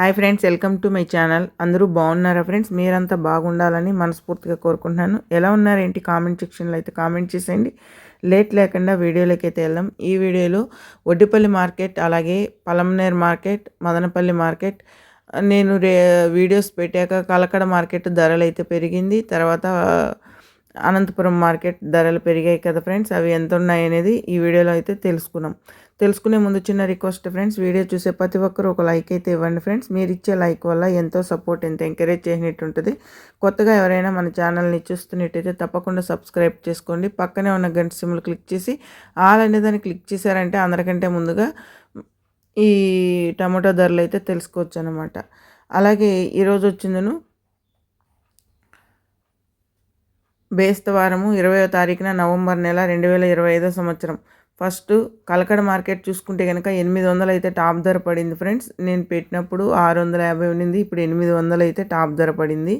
Hi friends welcome to my channel. అందరూ బాగున్నారా friends? మీరంతా బాగుండాలని మనస్ఫూర్తిగా కోరుకుంటున్నాను. ఎలా ఉన్నారు ఏంటి కామెంట్ సెక్షన్లో అయితే కామెంట్ చేసేయండి. లేట్ లేకుండా వీడియోలోకి అయితే వెళ్దాం. ఈ వీడియోలో ఒడ్డిపల్లి మార్కెట్ అలాగే పలంనేర్ మార్కెట్ మదనపల్లి మార్కెట్ నేను రే వీడియోస్ పెట్టాక కలకడ మార్కెట్ ధరలు అయితే పెరిగింది. తర్వాత అనంతపురం మార్కెట్ ధరలు పెరిగాయి కదా ఫ్రెండ్స్ అవి ఎంత ఉన్నాయి అనేది ఈ వీడియోలో అయితే తెలుసుకున్నాం. తెలుసుకునే ముందు చిన్న రిక్వెస్ట్ ఫ్రెండ్స్ వీడియో చూసే ప్రతి ఒక్కరు ఒక లైక్ అయితే ఇవ్వండి ఫ్రెండ్స్. మీరు ఇచ్చే లైక్ వల్ల ఎంతో సపోర్ట్ ఎంత ఎంకరేజ్ చేసినట్టు ఉంటుంది. కొత్తగా ఎవరైనా మన ఛానల్ని చూస్తున్నట్టయితే తప్పకుండా సబ్స్క్రైబ్ చేసుకోండి. పక్కనే ఉన్న గంట సిమ్లు క్లిక్ చేసి ఆల్ అనే దాన్ని క్లిక్ చేశారంటే అందరికంటే ముందుగా ఈ టమాటో ధరలు అయితే తెలుసుకోవచ్చు అనమాట అలాగే ఈరోజు వచ్చిందను బేస్తవారము ఇరవయో తారీఖున నవంబర్ నెల రెండు వేల ఇరవై ఐదో సంవత్సరం. ఫస్ట్ కలకడ మార్కెట్ చూసుకుంటే కనుక ఎనిమిది వందలు అయితే టాప్ ధర పడింది ఫ్రెండ్స్. నేను పెట్టినప్పుడు ఆరు వందల యాభై ఉండింది ఇప్పుడు ఎనిమిది వందలు అయితే టాప్ ధర పడింది.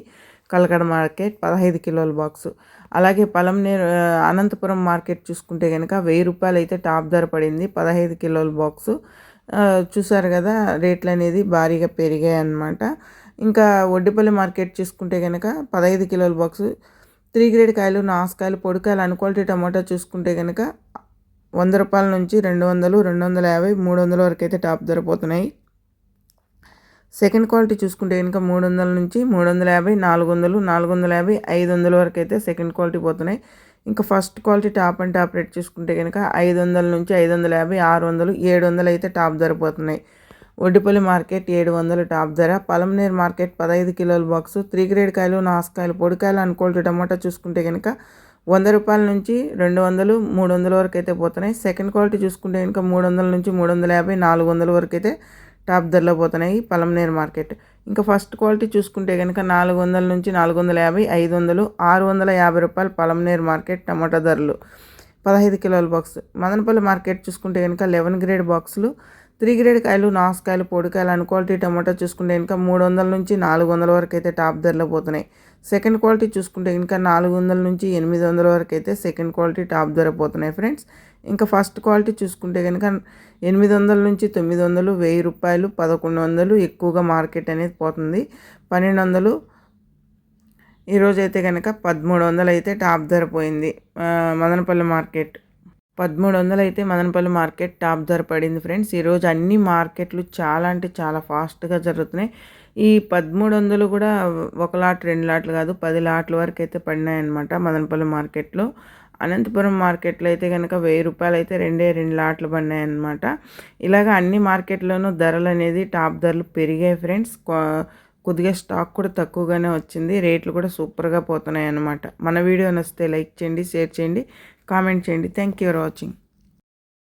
కలకడ మార్కెట్ పదహైదు కిలోల బాక్స్. అలాగే పలంనేరు అనంతపురం మార్కెట్ చూసుకుంటే కనుక వెయ్యి రూపాయలు అయితే టాప్ ధర పడింది పదహైదు కిలోల బాక్స్. చూసారు కదా రేట్లు అనేది భారీగా పెరిగాయి అన్నమాట ఇంకా ఒడ్డిపల్లి మార్కెట్ చూసుకుంటే కనుక పదహైదు కిలోల బాక్సు. త్రీ గ్రేడ్ కాయలు నాసుకాయలు పొడికాయలు అన్క్వాలిటీ టమాటా చూసుకుంటే కనుక వంద రూపాయల నుంచి రెండు వందలు రెండు వందల యాభై మూడు వందల వరకు అయితే టాప్ ధర పోతున్నాయి. సెకండ్ క్వాలిటీ చూసుకుంటే కనుక మూడు వందల నుంచి మూడు వందల యాభై నాలుగు వందలు నాలుగు వందల యాభై ఐదు వందల వరకు అయితే సెకండ్ క్వాలిటీ పోతున్నాయి. ఇంకా first quality top and top rate చూసుకుంటే కనుక ఐదు వందల నుంచి ఐదు వందల యాభై ఆరు వందలు ఏడు వందలు అయితే టాప్ ధర పోతున్నాయి. ఒడ్డిపల్లి మార్కెట్ ఏడు వందలు టాప్ ధర. పలంనేరు మార్కెట్ పదహైదు కిలోల బాక్సు. త్రీ గ్రేడ్ కాయలు నాసుకాయలు పొడికాయలు అనుకోల్డ్ టమాటా చూసుకుంటే కనుక వంద రూపాయల నుంచి రెండు వందలు మూడు వందల వరకు అయితే పోతున్నాయి. సెకండ్ క్వాలిటీ చూసుకుంటే కనుక మూడు వందల నుంచి మూడు వందల యాభై నాలుగు వందల వరకు అయితే టాప్ ధరలో పోతున్నాయి పలంనేర్ మార్కెట్. ఇంకా ఫస్ట్ క్వాలిటీ చూసుకుంటే కనుక నాలుగు వందల నుంచి నాలుగు వందల యాభై ఐదు వందలు ఆరు వందల యాభై రూపాయలు పలంనేరు మార్కెట్ టమాటా ధరలు. పదహైదు కిలోల బాక్స్. మదనపల్లి మార్కెట్ చూసుకుంటే కనుక లెవెన్ గ్రేడ్ బాక్సులు త్రీ గ్రేడ్ కాయలు నాసుకాయలు పొడికాయలు అన్ క్వాలిటీ టమాటా చూసుకుంటే కనుక మూడు వందల నుంచి నాలుగు వందల వరకు అయితే టాప్ ధరలో పోతున్నాయి. సెకండ్ క్వాలిటీ చూసుకుంటే ఇంకా నాలుగు వందల నుంచి ఎనిమిది వందల వరకు అయితే సెకండ్ క్వాలిటీ టాప్ ధర పోతున్నాయి ఫ్రెండ్స్. ఇంకా ఫస్ట్ క్వాలిటీ చూసుకుంటే కనుక ఎనిమిది వందల నుంచి తొమ్మిది వందలు వెయ్యి రూపాయలు పదకొండు వందలు ఎక్కువగా మార్కెట్ అనేది పోతుంది. పన్నెండు వందలు ఈరోజు అయితే కనుక పదమూడు వందలు అయితే టాప్ ధర పోయింది. మదనపల్లి మార్కెట్. పదమూడు వందలు అయితే మదనపల్లి మార్కెట్ టాప్ ధర పడింది ఫ్రెండ్స్. ఈరోజు అన్ని మార్కెట్లు చాలా అంటే చాలా ఫాస్ట్గా జరుగుతున్నాయి. ఈ పదమూడు వందలు కూడా ఒక లాట్ రెండు లాట్లు కాదు పది లాట్ల వరకు అయితే పడినాయన్నమాట మదనపల్లి మార్కెట్లో. అనంతపురం మార్కెట్లో అయితే కనుక వెయ్యి రూపాయలు అయితే రెండే రెండు లాట్లు పడినాయన్నమాట. ఇలాగ అన్ని మార్కెట్లోనూ ధరలు అనేది టాప్ ధరలు పెరిగాయి ఫ్రెండ్స్. కొద్దిగా స్టాక్ కూడా తక్కువగానే వచ్చింది. రేట్లు కూడా సూపర్గా పోతున్నాయి అన్నమాట మన వీడియో నచ్చితే లైక్ చేయండి షేర్ చేయండి కామెంట్ చేయండి. Thank you for watching.